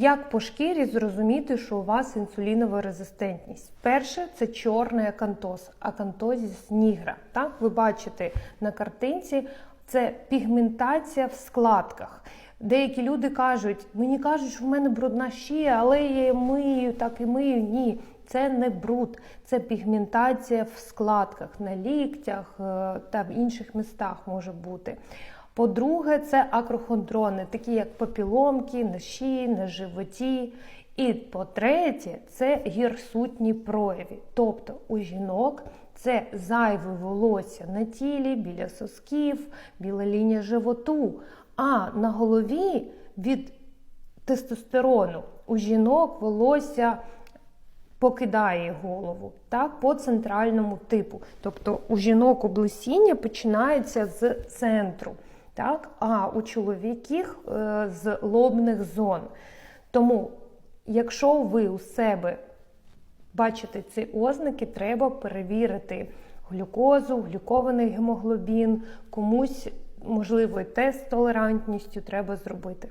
Як по шкірі зрозуміти, що у вас інсулінова резистентність? Перше це чорний акантоз, акантозіс нігра. Так, ви бачите на картинці, це пігментація в складках. Деякі люди кажуть, мені кажуть, що в мене брудна шия, але я її мию, так і мию. Ні, це не бруд, це пігментація в складках, на ліктях е, та в інших містах може бути. По-друге, це акрохондрони, такі як папіломки на на животі. І по-третє, це гірсутні прояви. Тобто у жінок це зайве волосся на тілі, біля сосків, біла лінія животу. А на голові від тестостерону у жінок волосся покидає голову так, по центральному типу. Тобто у жінок облесіння починається з центру, так, а у чоловіків е, з лобних зон. Тому, якщо ви у себе бачите ці ознаки, треба перевірити глюкозу, глюкований гемоглобін, комусь, можливо, тест з толерантністю треба зробити.